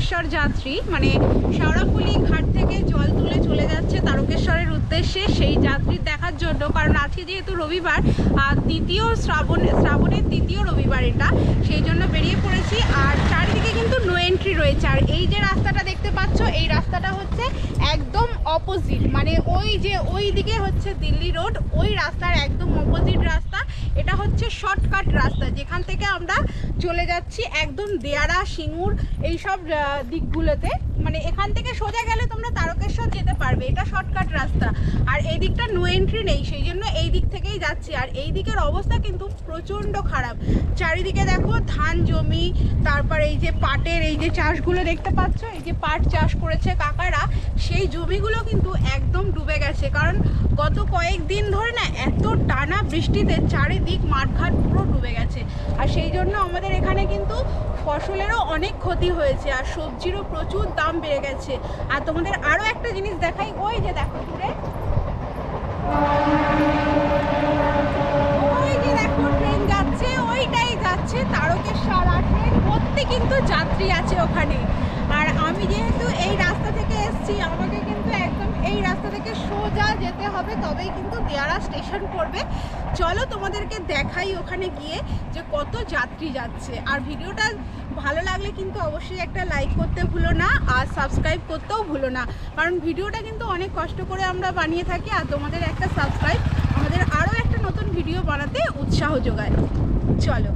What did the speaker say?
তারকেশ্বর যাত্রী মানে শেওড়াফুলি ঘাট থেকে জল তুলে চলে যাচ্ছে তারকেশ্বরের উদ্দেশ্যে সেই যাত্রী দেখার জন্য। কারণ আজকে যেহেতু রবিবার, আর দ্বিতীয় শ্রাবণ, শ্রাবণের দ্বিতীয় রবিবার এটা, সেই জন্য বেরিয়ে পড়েছি। আর চারিদিকে কিন্তু নো এন্ট্রি রয়েছে। আর এই যে রাস্তাটা দেখতে পাচ্ছ, এই রাস্তাটা হচ্ছে একদম অপোজিট মানে ওই যে ওই দিকে হচ্ছে দিল্লি রোড ওই রাস্তার একদম অপোজিট রাস্তা। এটা হচ্ছে শর্টকাট রাস্তা, যেখান থেকে আমরা চলে যাচ্ছি একদম দেয়ারা সিঙ্গুর, এইসব দিকগুলোতে। মানে এখান থেকে সোজা গেলে তোমরা তারকেশ্বর যেতে পারবে, এটা শর্টকাট রাস্তা। আর এই দিকটা নো এন্ট্রি নেই, সেই জন্য এই দিক থেকেই যাচ্ছি। আর এই দিকের অবস্থা কিন্তু প্রচণ্ড খারাপ। চারিদিকে দেখো ধান জমি তারপর এই যে পাটের এই যে চাষগুলো দেখতে পাচ্ছ? এই যে পাট চাষ করেছে কাকারা, সেই জমিগুলো কিন্তু একদম ডুবে গেছে। কারণ গত কয়েকদিন ধরে না এত টানা বৃষ্টিতে চারিদিক মাঠঘাট পুরো ডুবে গেছে। আর সেই জন্য আমাদের এখানে কিন্তু ফসলেরও অনেক ক্ষতি হয়েছে আর সবজিরও প্রচুর দাম বেড়ে গেছে। আর তোমাদের আরও একটা জিনিস দেখাই। ওই যে দেখো দূরে। ওখানে। আর আমি যেহেতু এই রাস্তা থেকে এসেছি, আমাকে কিন্তু একদম এই রাস্তা থেকে সোজা যেতে হবে, তবেই কিন্তু দেয়ারা স্টেশন পড়বে। চলো তোমাদেরকে দেখাই ওখানে গিয়ে যে কত যাত্রী যাচ্ছে। আর ভিডিওটা ভালো লাগলে কিন্তু অবশ্যই একটা লাইক করতে ভুলো না, আর সাবস্ক্রাইব করতেও ভুলো না। কারণ ভিডিওটা কিন্তু অনেক কষ্ট করে আমরা বানিয়ে থাকি, আর তোমাদের একটা সাবস্ক্রাইব আমাদের আরও একটা নতুন ভিডিও বানাতে উৎসাহ যোগায়। চলো।